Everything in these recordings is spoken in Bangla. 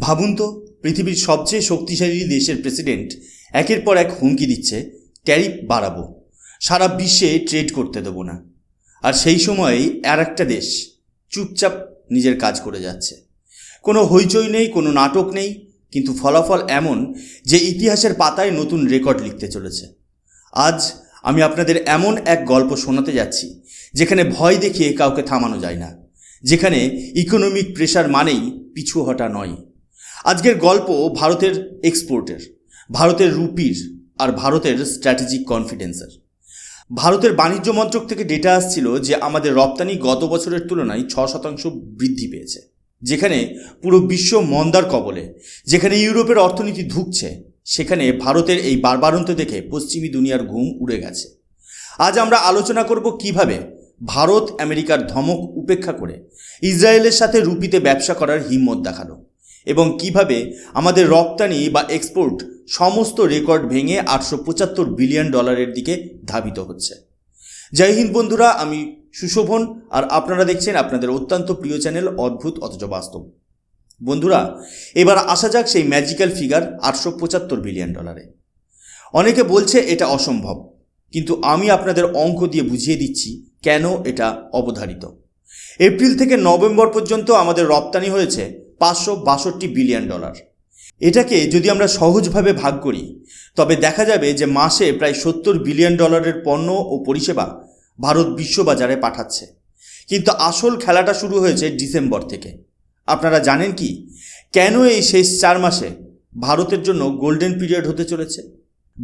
ভাবুন তো, পৃথিবীর সবচেয়ে শক্তিশালী দেশের প্রেসিডেন্ট একের পর এক হুমকি দিচ্ছে, ট্যারিফ বাড়াবো। সারা বিশ্বে ট্রেড করতে দেবো না। আর সেই সময়েই আর একটা দেশ চুপচাপ নিজের কাজ করে যাচ্ছে। কোনো হইচই নেই, কোনো নাটক নেই, কিন্তু ফলাফল এমন যে ইতিহাসের পাতায় নতুন রেকর্ড লিখতে চলেছে। আজ আমি আপনাদের এমন এক গল্প শোনাতে যাচ্ছি, যেখানে ভয় দেখিয়ে কাউকে থামানো যায় না, যেখানে ইকোনমিক প্রেশার মানেই পিছু হটা নয়। আজকের গল্প ভারতের এক্সপোর্টের ভারতের রুপির আর ভারতের স্ট্র্যাটেজিক কনফিডেন্সের ভারতের বাণিজ্য মন্ত্রক থেকে ডেটা আসছিল যে আমাদের রপ্তানি গত বছরের তুলনায় ছ শতাংশ বৃদ্ধি পেয়েছে, যেখানে পুরো বিশ্ব মন্দার কবলে, যেখানে ইউরোপের অর্থনীতি ধুকছে, সেখানে ভারতের এই বারবারন্ত দেখে পশ্চিমী দুনিয়ার ঘুম উড়ে গেছে। আজ আমরা আলোচনা করব কীভাবে ভারত আমেরিকার ধমক উপেক্ষা করে ইসরায়েলের সাথে রুপিতে ব্যবসা করার হিম্মত দেখাল। এবং কীভাবে আমাদের রপ্তানি বা এক্সপোর্ট সমস্ত রেকর্ড ভেঙে আটশো পঁচাত্তর বিলিয়ন ডলারের দিকে ধাবিত হচ্ছে। জয় হিন্দ বন্ধুরা, আমি সুশোভন, আর আপনারা দেখছেন আপনাদের অত্যন্ত প্রিয় চ্যানেল অদ্ভুত অথচ বাস্তব। বন্ধুরা, এবার আসা যাক সেই ম্যাজিক্যাল ফিগার আটশো পঁচাত্তর বিলিয়ন ডলারে অনেকে বলছে এটা অসম্ভব, কিন্তু আমি আপনাদের অঙ্ক দিয়ে বুঝিয়ে দিচ্ছি কেন এটা অবধারিত। এপ্রিল থেকে নভেম্বর পর্যন্ত আমাদের রপ্তানি হয়েছে পাঁচশো বাষট্টি বিলিয়ন ডলার। এটাকে যদি আমরা সহজভাবে ভাগ করি, তবে দেখা যাবে যে মাসে প্রায় সত্তর বিলিয়ন ডলারের পণ্য ও পরিষেবা ভারত বিশ্ববাজারে পাঠাচ্ছে। কিন্তু আসল খেলাটা শুরু হয়েছে ডিসেম্বর থেকে। আপনারা জানেন কি, কেন এই শেষ চার মাসে ভারতের জন্য গোল্ডেন পিরিয়ড হতে চলেছে?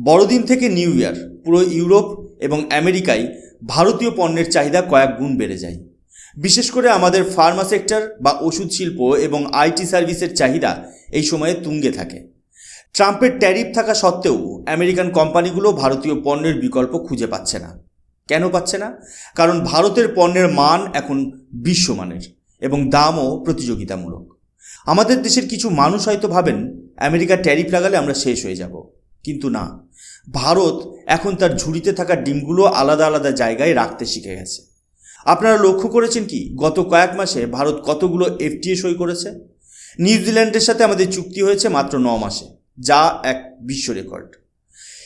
বড়দিন থেকে নিউ ইয়ার, পুরো ইউরোপ এবং আমেরিকায় ভারতীয় পণ্যের চাহিদা কয়েক গুণ বেড়ে যায়। বিশেষ করে আমাদের ফার্মা সেক্টর বা ওষুধ শিল্প এবং আইটি সার্ভিসের চাহিদা এই সময়ে তুঙ্গে থাকে। ট্রাম্পের ট্যারিফ থাকা সত্ত্বেও আমেরিকান কোম্পানিগুলো ভারতীয় পণ্যের বিকল্প খুঁজে পাচ্ছে না। কেন পাচ্ছে না? কারণ ভারতের পণ্যের মান এখন বিশ্বমানের এবং দামও প্রতিযোগিতামূলক। আমাদের দেশের কিছু মানুষ হয়তো ভাবেন, আমেরিকা ট্যারিফ লাগালে আমরা শেষ হয়ে যাব। কিন্তু না। ভারত এখন তার ঝুড়িতে থাকা ডিমগুলো আলাদা আলাদা জায়গায় রাখতে শিখে গেছে। আপনারা লক্ষ্য করেছেন কি? গত কয়েক মাসে ভারত কতগুলো এফটিএ সই করেছে? নিউজিল্যান্ডের সাথে আমাদের চুক্তি হয়েছে মাত্র ন মাসে, যা এক বিশ্ব রেকর্ড।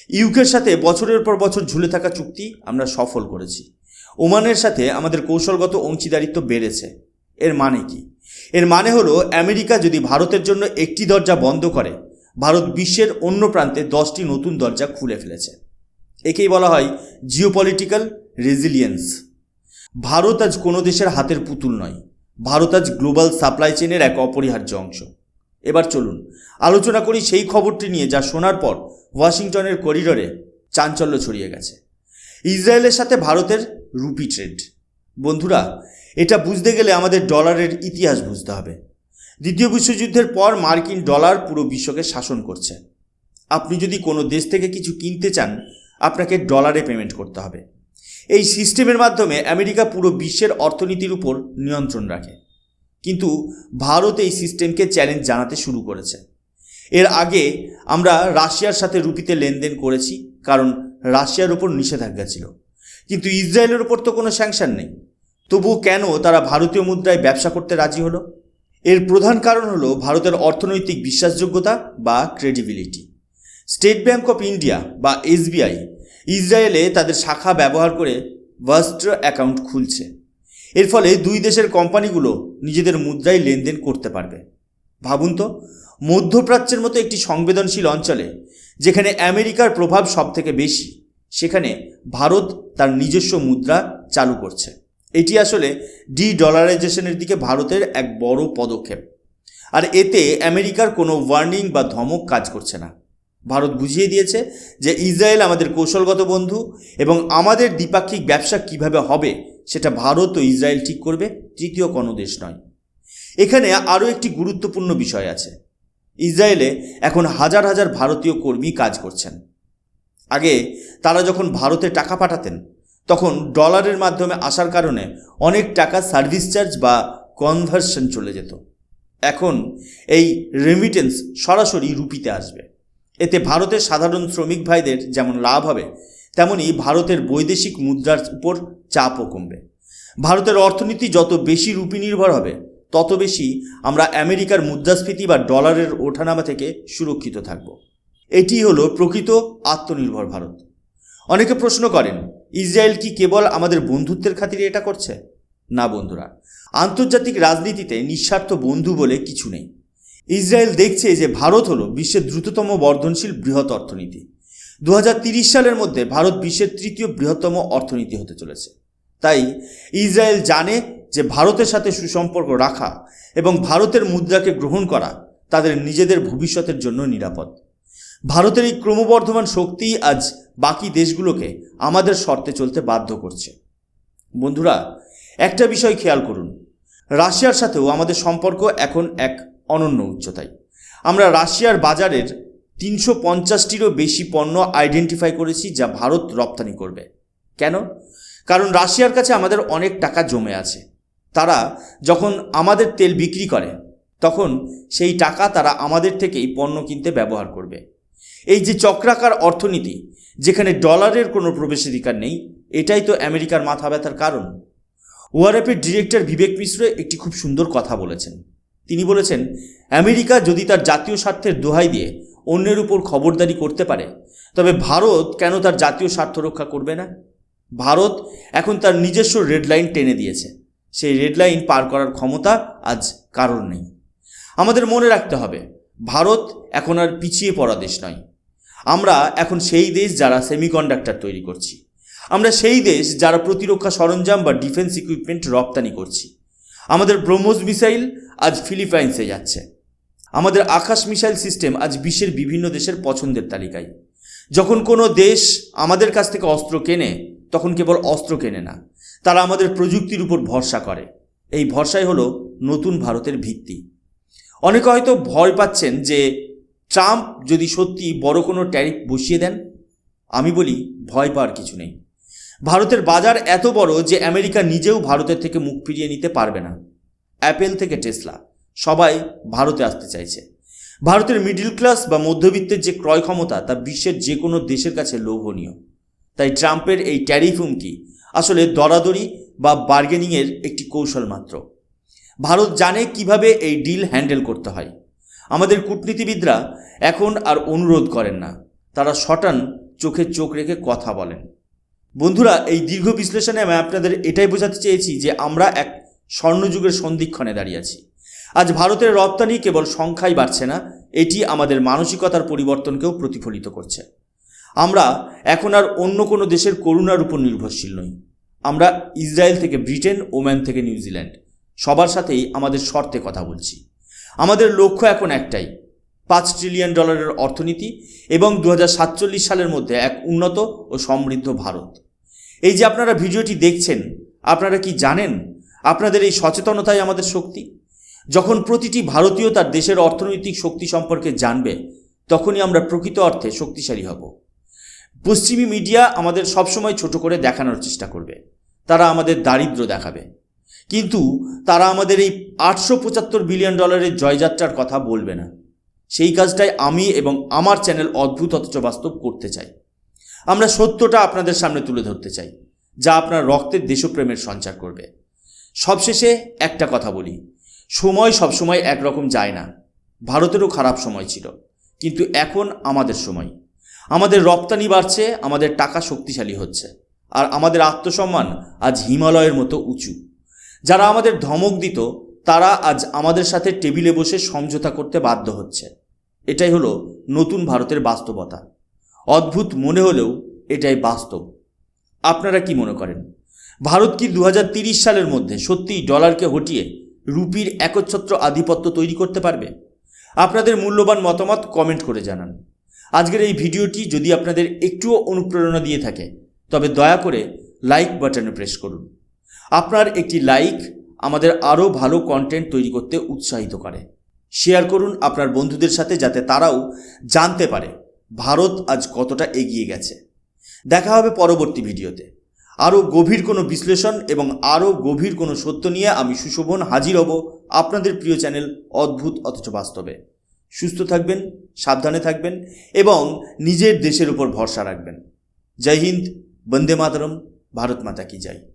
ইউকের সাথে বছরের পর বছর ঝুলে থাকা চুক্তি আমরা সফল করেছি। ওমানের সাথে আমাদের কৌশলগত অংশীদারিত্ব বেড়েছে। এর মানে কি? এর মানে হলো, আমেরিকা যদি ভারতের জন্য একটি দরজা বন্ধ করে, ভারত বিশ্বের অন্য প্রান্তে দশটি নতুন দরজা খুলে ফেলেছে। একেই বলা হয় জিওপলিটিক্যাল রেজিলিয়েন্স ভারত আজ কোনো দেশের হাতের পুতুল নয়। ভারত আজ গ্লোবাল সাপ্লাই চেনের এক অপরিহার্য অংশ। এবার চলুন, আলোচনা করি সেই খবরটি নিয়ে যা শোনার পর ওয়াশিংটনের করিডোরে চাঞ্চল্য ছড়িয়ে গেছে। ইসরায়েলের সাথে ভারতের রুপি ট্রেড। বন্ধুরা, এটা বুঝতে গেলে আমাদের ডলারের ইতিহাস বুঝতে হবে। দ্বিতীয় বিশ্বযুদ্ধের পর মার্কিন ডলার পুরো বিশ্বকে শাসন করছে। আপনি যদি কোনো দেশ থেকে কিছু কিনতে চান, আপনাকে ডলারে পেমেন্ট করতে হবে। এই সিস্টেমের মাধ্যমে আমেরিকা পুরো বিশ্বের অর্থনীতির উপর নিয়ন্ত্রণ রাখে। কিন্তু ভারত এই সিস্টেমকে চ্যালেঞ্জ জানাতে শুরু করেছে। এর আগে আমরা রাশিয়ার সাথে রুপিতে লেনদেন করেছি, কারণ রাশিয়ার উপর নিষেধাজ্ঞা ছিল। কিন্তু ইসরায়েলের উপর তো কোনো স্যাংশন নেই। তবুও কেন তারা ভারতীয় মুদ্রায় ব্যবসা করতে রাজি হলো? এর প্রধান কারণ হলো ভারতের অর্থনৈতিক বিশ্বাসযোগ্যতা বা credibility State Bank of India বা এসবিআই ইসরায়েলে তাদের শাখা ব্যবহার করে ভাস্ট্র অ্যাকাউন্ট খুলছে। এর ফলে দুই দেশের কোম্পানিগুলো নিজেদের মুদ্রায় লেনদেন করতে পারবে। ভাবুন তো, মধ্যপ্রাচ্যের মতো একটি সংবেদনশীল অঞ্চলে, যেখানে আমেরিকার প্রভাব সব থেকে বেশি, সেখানে ভারত তার নিজস্ব মুদ্রা চালু করছে। এটি আসলে ডি ডলারাইজেশনের দিকে ভারতের এক বড় পদক্ষেপ। আর এতে আমেরিকার কোনো ওয়ার্নিং বা ধমক কাজ করছে না। ভারত বুঝিয়ে দিয়েছে যে ইসরায়েল আমাদের কৌশলগত বন্ধু এবং আমাদের দ্বিপাক্ষিক ব্যবসা কীভাবে হবে সেটা ভারত ও ইসরায়েল ঠিক করবে, তৃতীয় কোনো দেশ নয়। এখানে আরও একটি গুরুত্বপূর্ণ বিষয় আছে। ইসরায়েলে এখন হাজার হাজার ভারতীয় কর্মী কাজ করছেন। আগে তারা যখন ভারতে টাকা পাঠাতেন, তখন ডলারের মাধ্যমে আসার কারণে অনেক টাকা সার্ভিস চার্জ বা কনভার্সন চলে যেত। এখন এই রেমিটেন্স সরাসরি রুপিতে আসবে। এতে ভারতের সাধারণ শ্রমিক ভাইদের যেমন লাভ হবে, তেমনি ভারতের বৈদেশিক মুদ্রার উপর চাপও কমবে। ভারতের অর্থনীতি যত বেশি রুপি নির্ভর হবে, তত বেশি আমরা আমেরিকার মুদ্রাস্ফীতি বা ডলারের ওঠানামা থেকে সুরক্ষিত থাকব। এটি হলো প্রকৃত আত্মনির্ভর ভারত। অনেকে প্রশ্ন করেন, ইসরায়েল কি কেবল আমাদের বন্ধুত্বের খাতিরে এটা করছে? না বন্ধুরা, আন্তর্জাতিক রাজনীতিতে নিঃস্বার্থ বন্ধু বলে কিছু নেই। ইসরায়েল দেখছে যে ভারত হলো বিশ্বের দ্রুততম বর্ধনশীল বৃহৎ অর্থনীতি। দু সালের মধ্যে ভারত বিশ্বের তৃতীয় বৃহত্তম অর্থনীতি হতে চলেছে। তাই ইসরায়েল জানে যে ভারতের সাথে সুসম্পর্ক রাখা এবং ভারতের মুদ্রাকে গ্রহণ করা তাদের নিজেদের ভবিষ্যতের জন্য নিরাপদ। ভারতের এই ক্রমবর্ধমান শক্তি আজ বাকি দেশগুলোকে আমাদের শর্তে চলতে বাধ্য করছে। বন্ধুরা, একটা বিষয় খেয়াল করুন। রাশিয়ার সাথেও আমাদের সম্পর্ক এখন এক অনন্য উচ্চতায়। আমরা রাশিয়ার বাজারের তিনশো পঞ্চাশটিরও বেশি পণ্য আইডেন্টিফাই করেছি যা ভারত রপ্তানি করবে। কেন? কারণ রাশিয়ার কাছে আমাদের অনেক টাকা জমে আছে। তারা যখন আমাদের তেল বিক্রি করে, তখন সেই টাকা তারা আমাদের থেকেই পণ্য কিনতে ব্যবহার করবে। এই যে চক্রাকার অর্থনীতি, যেখানে ডলারের কোনো প্রবেশাধিকার নেই, এটাই তো আমেরিকার মাথা ব্যথার কারণ। ওআরএফের ডিরেক্টর বিবেক মিশ্র একটি খুব সুন্দর কথা বলেছেন। তিনি বলেছেন, আমেরিকা যদি তার জাতীয় স্বার্থের দোহাই দিয়ে অন্যের উপর খবরদারি করতে পারে, তবে ভারত কেন তার জাতীয় স্বার্থ রক্ষা করবে না? ভারত এখন তার নিজস্ব রেড লাইন টেনে দিয়েছে। সেই রেড লাইন পার করার ক্ষমতা আজ কারণ নেই। আমাদের মনে রাখতে হবে, ভারত এখন আর পিছিয়ে পড়া দেশ নয়। আমরা এখন সেই দেশ যারা সেমিকন্ডাক্টর তৈরি করছি। আমরা সেই দেশ যারা প্রতিরক্ষা সরঞ্জাম বা ডিফেন্স ইকুইপমেন্ট রপ্তানি করছি। আমাদের ব্রহ্মোস মিসাইল আজ ফিলিপাইন্সে যাচ্ছে। আমাদের আকাশ মিসাইল সিস্টেম আজ বিশ্বের বিভিন্ন দেশের পছন্দের তালিকায়। যখন কোনো দেশ আমাদের কাছ থেকে অস্ত্র কেনে, তখন কেবল অস্ত্র কেনে না, তারা আমাদের প্রযুক্তির উপর ভরসা করে। এই ভরসাই হলো নতুন ভারতের ভিত্তি। অনেকে হয়তো ভয় পাচ্ছেন যে ট্রাম্প যদি সত্যি বড় কোনো ট্যারিফ বসিয়ে দেন, আমি বলি ভয় পাওয়ার কিছু নেই। ভারতের বাজার এত বড় যে আমেরিকা নিজেও ভারতের থেকে মুখ ফিরিয়ে নিতে পারবে না। অ্যাপেল থেকে টেসলা। সবাই ভারতে আসতে চাইছে। ভারতের মিডল ক্লাস বা মধ্যবিত্তের যে ক্রয় ক্ষমতা, তা বিশ্বের যে কোনো দেশের কাছে লোভনীয়। তাই ট্রাম্পের এই ট্যারিফ হুমকি আসলে দরাদরি বা বার্গেনিংয়ের একটি কৌশল মাত্র। ভারত জানে কীভাবে এই ডিল হ্যান্ডেল করতে হয়। আমাদের কূটনীতিবিদরা এখন আর অনুরোধ করেন না। তারা শটান চোখে চোখ রেখে কথা বলেন। বন্ধুরা, এই দীর্ঘ বিশ্লেষণে আমি আপনাদের এটাই বোঝাতে চেয়েছি যে আমরা এক স্বর্ণযুগের সন্ধিক্ষণে দাঁড়িয়ে আছি। আজ ভারতের রপ্তানি কেবল সংখ্যাই বাড়ছে না, এটি আমাদের মানসিকতার পরিবর্তনকেও প্রতিফলিত করছে। আমরা এখন আর অন্য কোনো দেশের করুণার উপর নির্ভরশীল নই। আমরা ইসরায়েল থেকে ব্রিটেন ওম্যান থেকে নিউজিল্যান্ড। সবার সাথেই আমাদের শর্তে কথা বলছি। আমাদের লক্ষ্য এখন একটাই পাঁচ ট্রিলিয়ন ডলারের অর্থনীতি এবং দু হাজার সাতচল্লিশ সালের মধ্যে এক উন্নত ও সমৃদ্ধ ভারত। এই যে আপনারা ভিডিওটি দেখছেন, আপনারা কি জানেন আপনাদের এই সচেতনতাই আমাদের শক্তি? যখন প্রতিটি ভারতীয় তার দেশের অর্থনৈতিক শক্তি সম্পর্কে জানবে, তখনই আমরা প্রকৃত অর্থে শক্তিশালী হব। পশ্চিমী মিডিয়া আমাদের সবসময় ছোট করে দেখানোর চেষ্টা করবে। তারা আমাদের দারিদ্র দেখাবে। কিন্তু তারা আমাদের এই আটশো পঁচাত্তর বিলিয়ন ডলারের জয়যাত্রার কথা বলবে না। সেই কাজটাই আমি এবং আমার চ্যানেল অদ্ভুত অথচ বাস্তব করতে চাই। আমরা সত্যটা আপনাদের সামনে তুলে ধরতে চাই, যা আপনার রক্তের দেশপ্রেমের সঞ্চার করবে। সবশেষে একটা কথা বলি, সময় সবসময় একরকম যায় না। ভারতেরও খারাপ সময় ছিল, কিন্তু এখন আমাদের সময়। আমাদের রপ্তানি বাড়ছে, আমাদের টাকা শক্তিশালী হচ্ছে, আর আমাদের আত্মসম্মান আজ হিমালয়ের মতো উঁচু। যারা আমাদের ধমক দিত তারা আজ আমাদের সাথে টেবিলে বসে সমঝোতা করতে বাধ্য হচ্ছে। এটাই হলো নতুন ভারতের বাস্তবতা। অদ্ভুত মনে হলেও এটাই বাস্তব। আপনারা কি মনে করেন? ভারত কি দু সালের মধ্যে সত্যিই ডলারকে হটিয়ে রুপির একচ্ছত্র আধিপত্য তৈরি করতে পারবে? আপনাদের মূল্যবান মতামত কমেন্ট করে জানান। আজকের এই ভিডিওটি যদি আপনাদের একটুও অনুপ্রেরণা দিয়ে থাকে, তবে দয়া করে লাইক বাটনে প্রেস করুন। আপনার একটি লাইক আমাদের আরও ভালো কন্টেন্ট তৈরি করতে উৎসাহিত করে। শেয়ার করুন আপনার বন্ধুদের সাথে যাতে তারাও জানতে পারে ভারত আজ কতটা এগিয়ে গেছে। দেখা হবে পরবর্তী ভিডিওতে। আরও গভীর কোনো বিশ্লেষণ এবং আরও গভীর কোনো সত্য নিয়ে আমি সুশোভন হাজির হব আপনাদের প্রিয় চ্যানেল অদ্ভুত অথচ বাস্তবে। সুস্থ থাকবেন, সাবধানে থাকবেন এবং নিজের দেশের উপর ভরসা রাখবেন। জয় হিন্দ, বন্দে মাতরম, ভারত মাতা কি জয়।